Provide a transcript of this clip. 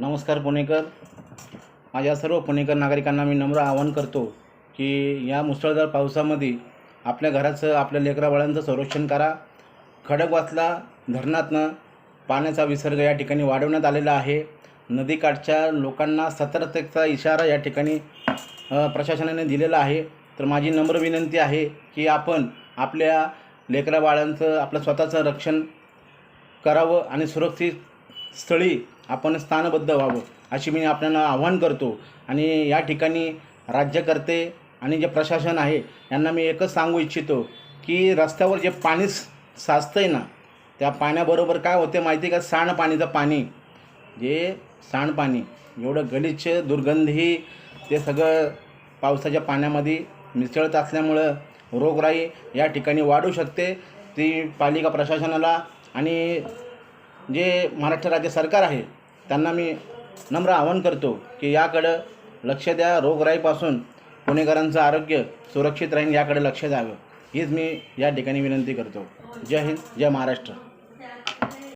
नमस्कार पुणेकर. माझ्या सर्व पुणेकर नागरिकांना मी नम्र आवाहन करतो की या मुसळधार पावसामध्ये आपल्या घराचं आपल्या लेकराबाळांचं संरक्षण करा. खडकवासला धरणातनं पाण्याचा विसर्ग या ठिकाणी वाढवण्यात आलेला आहे. नदीकाठच्या लोकांना सतर्कतेचा इशारा या ठिकाणी प्रशासनाने दिलेला आहे. तर माझी नम्र विनंती आहे की आपण आपल्या लेकराबाळांचं आपलं स्वतःचं रक्षण करावं आणि सुरक्षित स्थळी आपण स्थानबद्ध व्हावं अशी मी आपल्याला आव्हान करतो. आणि या ठिकाणी राज्यकर्ते आणि जे प्रशासन आहे यांना मी एकच सांगू इच्छितो की रस्त्यावर जे पाणी साचतं आहे ना त्या पाण्याबरोबर काय होते माहिती आहे का? सांडपाणीचं पाणी. जे सांडपाणी एवढं गलिच्छ दुर्गंधी ते सगळं पावसाच्या पाण्यामध्ये मिसळत असल्यामुळं रोगराई या ठिकाणी वाढू शकते. ती पालिका प्रशासनाला आणि जे महाराष्ट्र राज्य सरकार आहे त्यांना मी नम्र आवाहन करतो की याकडं लक्ष द्या रोगराईपासून पुणेकरांचं आरोग्य सुरक्षित राहील याकडे लक्ष द्यावं. हीच मी या ठिकाणी विनंती करतो. जय हिंद जय महाराष्ट्र.